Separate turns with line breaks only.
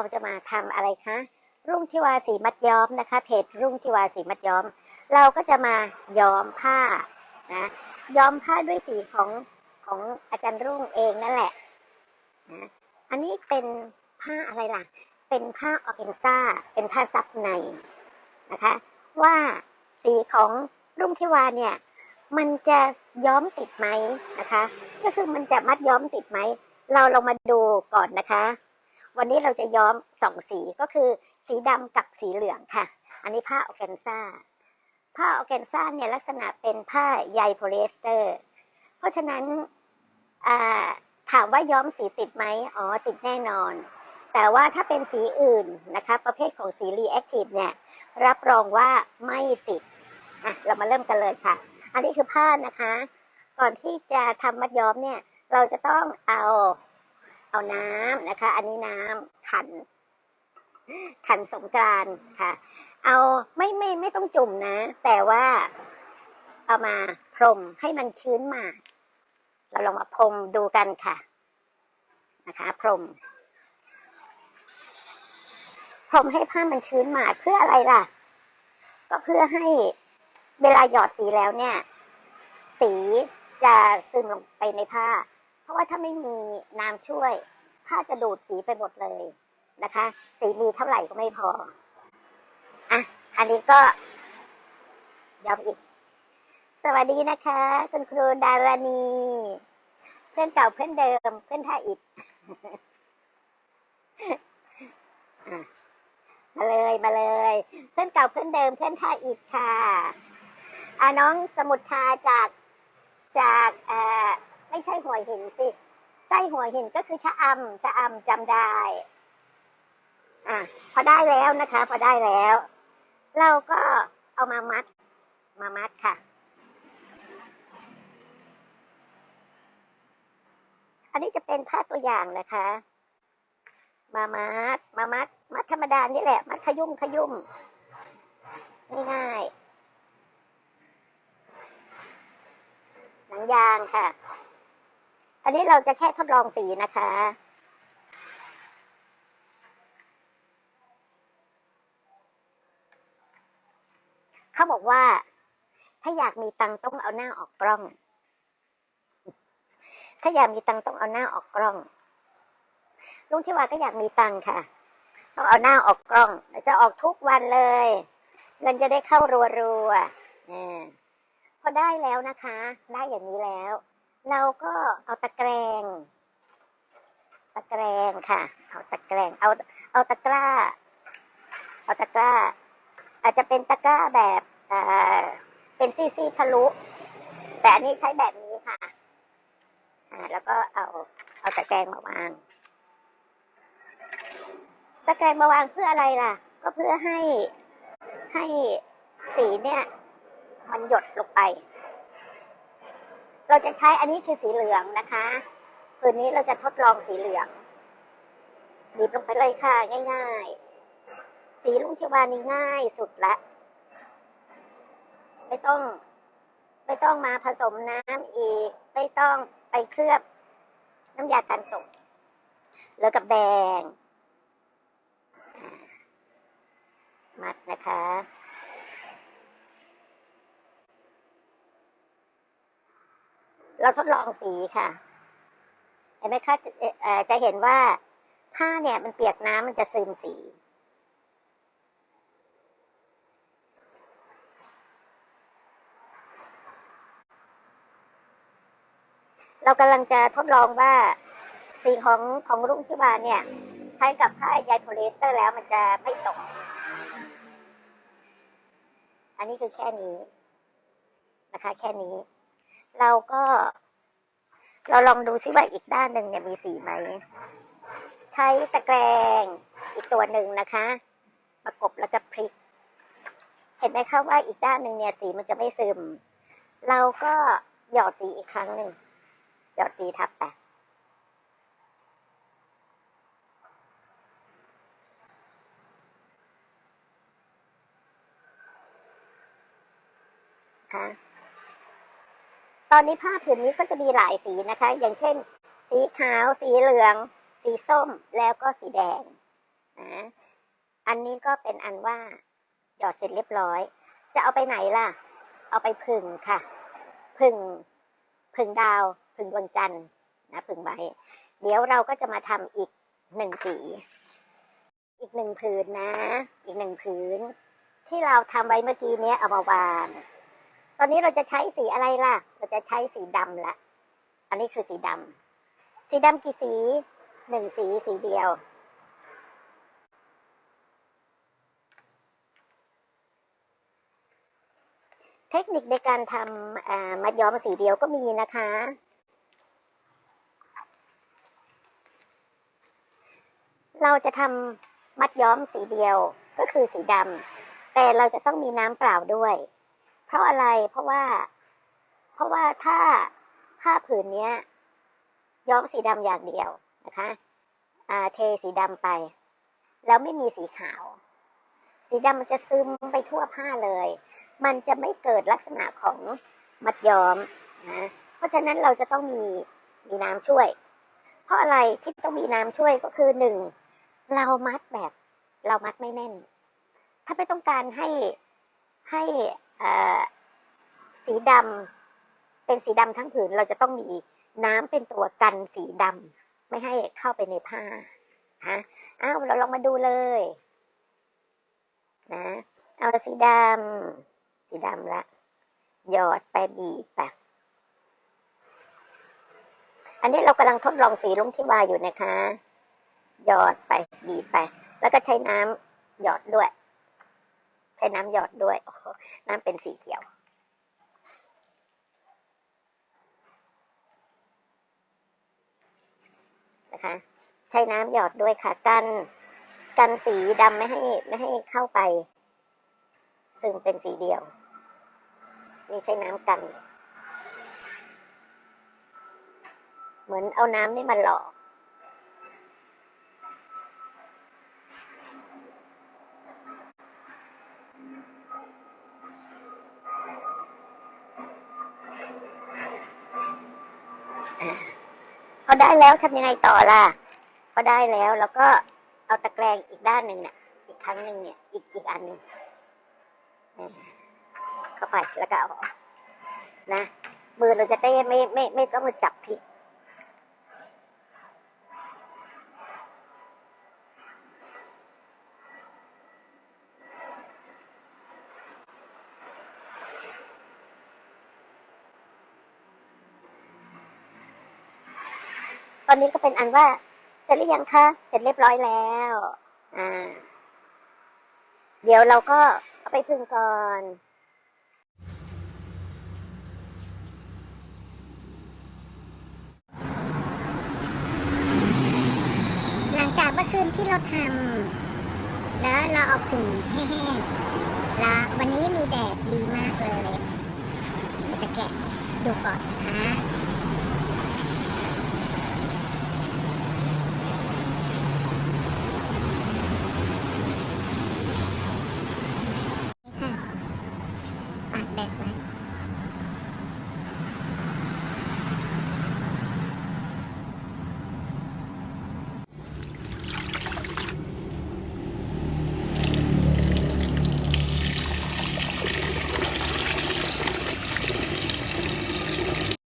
าจะมาทำอะไรคะ รุ่งทิวาสีมัดย้อมนะคะ เพจรุ่งทิวาสีมัดย้อม เราก็จะมาย้อมผ้านะย้อมผ้าด้วยสีของของอาจารย์รุ่งเองนั่นแหละนะอันนี้เป็นผ้าอะไรล่ะ เป็นผ้าออร์แกนซ่า เป็นผ้าซับในนะคะ ว่าสีของรุ่งทิวาเนี่ยมันจะย้อมติดไหมนะคะ ก็คือมันจะมัดย้อมติดไหม เราลองมาดูก่อนนะคะ วันนี้เราจะย้อมสองสีก็คือ สีดำกับสีเหลืองค่ะ อันนี้ผ้าออแกนซ่า ผ้าออแกนซ่าเนี่ยลักษณะเป็นผ้าใยโพลีเอสเตอร์ เพราะฉะนั้นถามว่าย้อมสีติดไหมอ๋อติดแน่นอน แต่ว่าถ้าเป็นสีอื่นนะคะ ประเภทของสีรีแอคทีฟเนี่ยรับรองว่าไม่ติดอะเรามาเริ่มกันเลยค่ะ อันนี้คือผ้านะคะ ก่อนที่จะทำมัดย้อมเนี่ย เราจะต้องเอา เอาน้ำนะคะ อันนี้น้ำขัน ขันสงกรานค่ะ เอาไม่ไม่ไม่ต้องจุ่มนะ แต่ว่าเอามาพรมให้มันชื้นมาเราลองมาพรมดูกันค่ะ นะคะ พรม พรมให้ผ้ามันชื้นมาเพื่ออะไรล่ะ ก็เพื่อให้เวลาหยอดสีแล้วเนี่ย สีจะซึมลงไปในผ้า ราะว่าถ้าไม่มีน้ำช่วยผ้าจะดูดสีไปหมดเลยนะคะ สีมีเท่าไหร่ก็ไม่พออะอันนี้ก็ย้ำอีก สวัสดีนะคะ คุณครูดารณี เพื่อนเก่าเพื่อนเดิม เพื่อนท่าอิดมาเลยมาเลย เพื่อนเก่าเพื่อนเดิม เพื่อนท่าอิดค่ะอ่าน้องสมุทรทาจากจากเอ่อ ไม่ใช่หัวหินสิใกล้หัวหินก็คือชะอำชะอำจำได้ อะพอได้แล้วนะคะ พอได้แล้ว เราก็เอามามัด มามัดค่ะ อันนี้จะเป็นผ้าตัวอย่างนะคะ มามัด มามัด มัดธรรมดานี่แหละ มัดขยุ่มขยุ่มง่ายๆหนังยางค่ะ อันนี้เราจะแค่ทดลองสีนะคะ เขาบอกว่า ถ้าอยากมีตังต้องเอาหน้าออกกล้อง ถ้าอยากมีตังต้องเอาหน้าออกกล้องลุงที่ว่าก็อยากมีตังค่ะ ต้องเอาหน้าออกกล้องจะออกทุกวันเลย เงินจะได้เข้ารัวๆอ่าพอได้แล้วนะคะ ได้อย่างนี้แล้ว เราก็เอาตะแกรงตะแกรงค่ะ เอาตะแกรงเอาเอาตะกร้า เอาตะกร้า อาจจะเป็นตะกร้าแบบเอ่อเป็นซี่ๆทะลุ แต่อันนี้ใช้แบบนี้ค่ะอ่าแล้วก็เอาเอาตะแกรงมาวาง ตะแกรงมาวางเพื่ออะไรล่ะ ก็เพื่อให้ให้สีเนี่ย มันหยดลงไป เราจะใช้อันนี้คือสีเหลืองนะคะคืนนี้เราจะทดลองสีเหลืองบีบลงไปเลยค่ะ ง่าย ๆ สีลุงเทวานี่ง่ายสุดละ ไม่ต้อง ไม่ต้องมาผสมน้ำอีก ไม่ต้องไปเคลือบน้ำยากันตกแล้วกับแดงมัดนะคะ เราทดลองสีค่ะ เห็นไหมคะจะเห็นว่าผ้าเนี่ยมันเปียกน้ำมันจะซึมสี เรากำลังจะทดลองว่าสีของของรุ่งที่วาเนี่ย ใช้กับผ้าใยโพลีเอสเตอร์แล้วมันจะไม่ตก อันนี้คือแค่นี้นะคะ แค่นี้ เราก็ เราลองดูซิว่าอีกด้านหนึ่งเนี่ยมีสีไหม ใช้ตะแกรงอีกตัวหนึ่งนะคะ ประกบแล้วก็พลิก เห็นไหมคะว่าอีกด้านหนึ่งเนี่ยสีมันจะไม่ซึม เราก็หยอดสีอีกครั้งหนึ่งหยอดสีทับไปค่ะ ตอนนี้ผ้าผืนนี้ก็จะมีหลายสีนะคะ อย่างเช่น สีขาว สีเหลือง สีส้ม แล้วก็สีแดงนะอันนี้ก็เป็นอันว่าหยอดเสร็จเรียบร้อย จะเอาไปไหนล่ะ เอาไปผึ่งค่ะ ผึ่งผึ่งดาว ผึ่งดวงจันทร์นะผึ่งใบเดี๋ยวเราก็จะมาทำอีกหนึ่งสี อีกหนึ่งผืนนะ อีกหนึ่งผืน ที่เราทำไว้เมื่อกี้นี้เอามาวาง ตอนนี้เราจะใช้สีอะไรล่ะ เราจะใช้สีดำละ อันนี้คือสีดำ สีดำกี่สี หนึ่งสีสีเดียว เทคนิคในการทำมัดย้อมสีเดียวก็มีนะคะ เราจะทำมัดย้อมสีเดียวก็คือสีดำ แต่เราจะต้องมีน้ำเปล่าด้วย เพราะอะไรเพราะว่า เพราะว่าถ้าผ้าผืนเนี้ย ย้อมสีดำอย่างเดียวนะคะอ่าเทสีดำไป แล้วไม่มีสีขาว สีดำมันจะซึมไปทั่วผ้าเลย มันจะไม่เกิดลักษณะของมัดย้อมนะเพราะฉะนั้นเราจะต้องมีมีน้ำช่วย เพราะอะไรที่ต้องมีน้ำช่วยก็คือหนึ่งเรามัดแบบ เรามัดไม่แน่น ถ้าไม่ต้องการให้ให้ สีดำเป็นสีดำทั้งผืนเราจะต้องมีน้ำเป็นตัวกันสีดำไม่ให้เข้าไปในผ้าฮะอ้าวเราลองมาดูเลยนะเอาสีดำสีดำละหยอดไปบีบไปอันนี้เรากำลังทดลองสีลุงที่วาอยู่นะคะ หยอดไปบีบไป แล้วก็ใช้น้ำหยอดด้วย ช้น้ำหยอดด้วย น้ำเป็นสีเขียว นะคะ ใช้น้ำหยอดด้วยค่ะ กันกันสีดำไม่ให้ไม่ให้เข้าไป ซึ่งเป็นสีเดียว นี่ใช้น้ำกัน เหมือนเอาน้ำนี่มาหล่ออ่ อได้แล้วทำยังไงต่อล่ะพอได้แล้วแล้วก็เอาตะแกรงอีกด้านหนึ่งเนี่ยอีกครั้งหนึ่งเนี่ย อีกอีกอันหนึ่งเข้าไปแล้วก็เอาออกนะมือเราจะได้ไม่ไม่ไม่ต้องมาจับผิด อนนี้ก็เป็นอันว่า เสร็จหรือยังคะ เสร็จเรียบร้อยแล้ว อ่า เดี๋ยวเราก็เอาไปพึ่งก่อน
หลังจากเมื่อคืนที่เราทำแล้วเราเอาผึ่งแห้งแล้ววันนี้มีแดดดีมากเลย จะแกะดูก่อนนะคะ